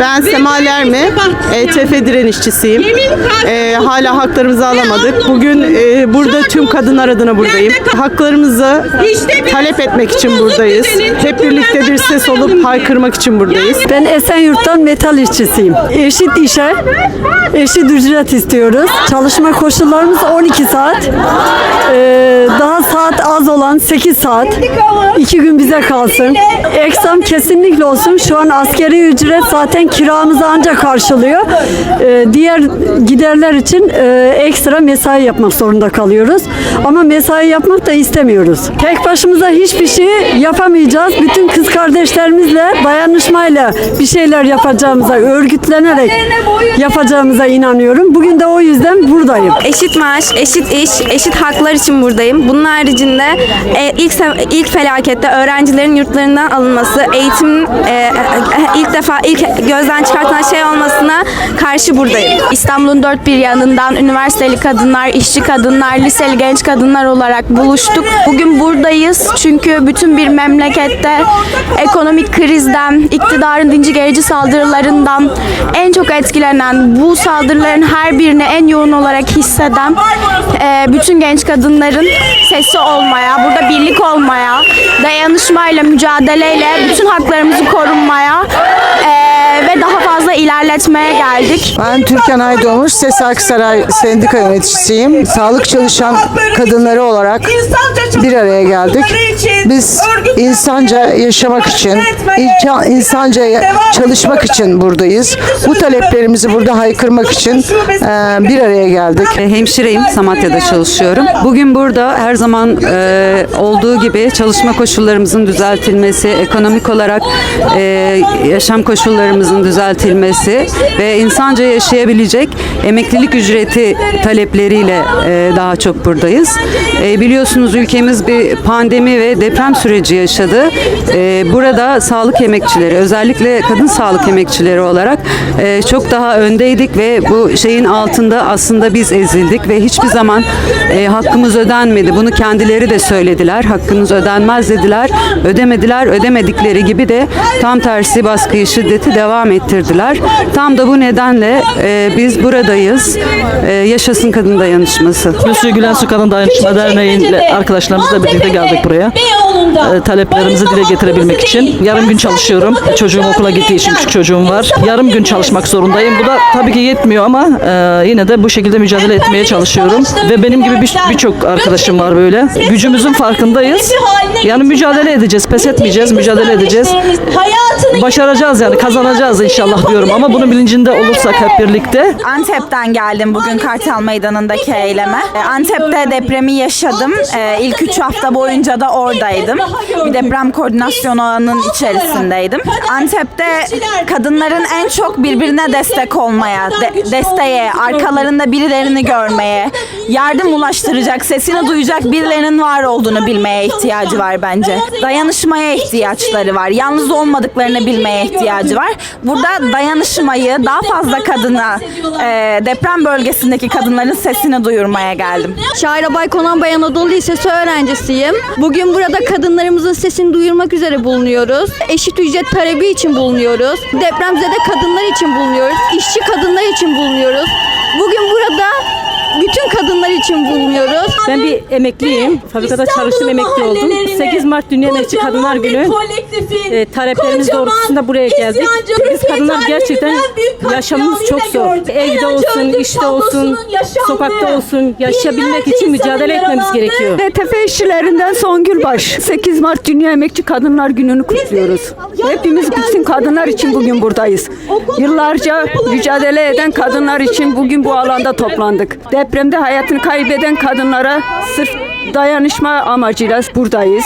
Ben Sema Lermi, ETF direnişçisiyim. Ee, hala haklarımızı alamadık. Bugün e, burada tüm kadınlar adına buradayım. Haklarımızı talep etmek için buradayız. Hep birlikte bir ses olup haykırmak için buradayız. Ben Esenyurt'tan metal işçisiyim. Eşit işe, eşit ücret istiyoruz. Çalışma koşullarımız 12 saat. Ee, daha saat az olan 8 saat. 2 gün bize kalsın. Eksam kesinlikle olsun. Şu an askeri ücret zaten kiramızı ancak karşılıyor. Ee, diğer giderler için e, ekstra mesai yapmak zorunda kalıyoruz. Ama mesai yapmak da istemiyoruz. Tek başımıza hiçbir şey yapamayacağız. Bütün kız kardeşlerimizle dayanışmayla bir şeyler yapacağımıza, örgütlenerek yapacağımıza inanıyorum. Bugün de o yüzden buradayım. Eşit maaş, eşit iş, eşit haklar için buradayım. Bunun haricinde e, ilk ilk felakette öğrencilerin yurtlarından alınması, eğitim e, ilk defa ilk gözden çıkartılan şey olmasına karşı buradayım. İstanbul'un dört bir yanından üniversiteli kadınlar, işçi kadınlar, liseli genç kadınlar olarak buluştuk. Bugün buradayız çünkü bütün bir memlekette ekonomik krizden, iktidarın dinci gerici saldırılarından en çok etkilenen, bu saldırıların her birini en yoğun olarak hisseden e, bütün genç kadınların sesi olmaya, burada birlik olmaya, dayanışmayla, mücadeleyle bütün haklarımızı korunmaya e, ve daha fazla ilerletmeye geldik. Ben Türkan Aydoğmuş, Ses Aksaray Sendika yöneticisiyim. Sağlık çalışan kadınları olarak bir araya geldik. Biz insanca yaşamak için, insanca çalışmak için buradayız. Bu taleplerimizi burada haykırmak için eee, bir araya geldik. E, Hemşireyim, Samatya'da çalışıyorum. Bugün burada her zaman e, olduğu gibi çalışma koşullarımızın düzeltilmesi, ekonomik olarak e, yaşam koşullarımızın düzeltilmesi ve insanca yaşayabilecek emeklilik ücreti talepleriyle e, daha çok buradayız. E, biliyorsunuz ülkemiz bir pandemi ve deprem süreci yaşadı. E, burada sağlık emekçileri, özellikle kadın sağlık emekçileri olarak çok daha öndeydik ve bu şeyin altında aslında biz ezildik ve hiçbir zaman hakkımız ödenmedi. Bunu kendileri de söylediler. Hakkınız ödenmez dediler. Ödemediler. Ödemedikleri gibi de tam tersi baskıyı, şiddeti devam ettirdiler. Tam da bu nedenle e, biz buradayız. E, yaşasın kadın dayanışması. Müslü Gülen Su Kadın Dayanışma Derneği'yle arkadaşlarımızla birlikte geldik buraya. Ee, taleplerimizi dile getirebilmek için. Yarım gün çalışıyorum. Çocuğum okula gittiği için küçük çocuğum var. Yarım gün çalışmak zorundayım. Bu da tabii ki yetmiyor ama e, yine de bu şekilde mücadele etmeye çalışıyorum. Ve benim gibi bir- birçok arkadaşım var böyle. Gücümüzün farkındayız. Yani mücadele edeceğiz, pes etmeyeceğiz, mücadele edeceğiz. Başaracağız yani, kazanacağız inşallah diyorum. Ama bunun bilincinde olursak hep birlikte Antep'ten geldim bugün Kartal Meydanı'ndaki eyleme. E, Antep'te depremi yaşadım. E, İlk üç hafta boyunca da oradaydım. Bir deprem koordinasyon alanının içerisindeydim. Antep'te kadınların en çok birbirine destek olmaya, de- desteğe, arkalarında birilerini görmeye, yardım ulaştıracak, sesini duyacak birilerinin var olduğunu bilmeye ihtiyacı var bence. Dayanışmaya ihtiyaçları var. Yalnız olmadıklarını bilmeye ihtiyacı var. Burada dayanışmayı daha fazla kadına, e, deprem bölgesindeki kadınların sesini duyurmaya geldim. Şair Baykonan Bay Anadolu Lisesi öğrencisiyim. Bugün burada kadınlarımızın sesini duyurmak üzere bulunuyoruz. Eşit ücret talebi için bulunuyoruz. Depremzede kadınlar için bulunuyoruz. İşçi kadınlar için bulunuyoruz. Bugün burada bütün kadınlar için bulunuyoruz. Ben bir emekliyim. Fabrikada çalıştım, emekli oldum. 8 Mart Dünya Emekçi Kadınlar Günü e, taleplerimiz doğrultusunda buraya geldik. Biz kadınlar gerçekten yaşamımız çok zor. Evde olsun, işte olsun, sokakta olsun yaşayabilmek için mücadele etmemiz gerekiyor. DTF işçilerinden Songül Baş. 8 Mart Dünya Emekçi Kadınlar Günü'nü kutluyoruz. Hepimiz bütün kadınlar için bugün buradayız. Yıllarca mücadele eden kadınlar için bugün bu alanda toplandık. Depremde hayatını kaybeden kadınlara sırf dayanışma amacıyla buradayız.